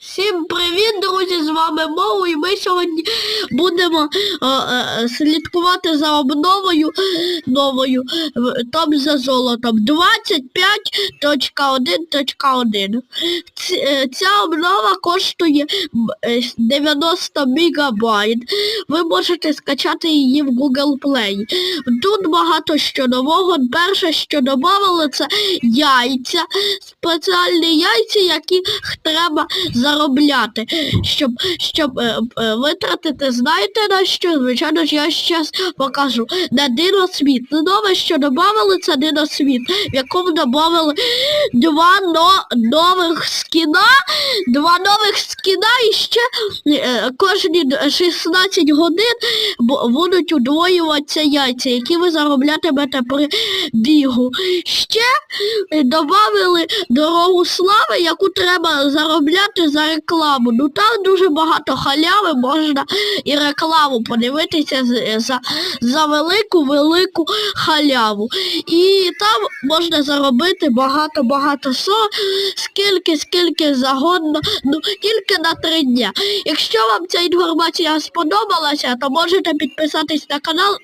Всім привіт, друзі! З вами Моу і ми сьогодні будемо е, е, слідкувати за обновою новою там за золотом 25.1.1. Е, Ця обнова коштує е, 90 мегабайт. Ви можете скачати її в Google Play. Тут багато що нового. Перше, що додали, це яйця, спеціальні яйця, які треба заробляти, щоб, щоб е, е, витратити, знаєте на що? Звичайно ж, я зараз покажу. На диносвіт. Ну, Нове, що додали, це диносвіт, в якому додали два но- нових скіна, два нових скіна і ще е, кожні 16 годин будуть удвоюватися яйця, які ви зароблятимете при бігу. Ще е, добавили дорогу слави, яку треба заробляти за рекламу. Ну там дуже багато халяви, можна і рекламу подивитися за, за велику велику халяву. І там можна заробити багато-багато со, скільки, скільки загодно, ну тільки на три дня. Якщо вам ця інформація сподобалася, то можете підписатись на канал.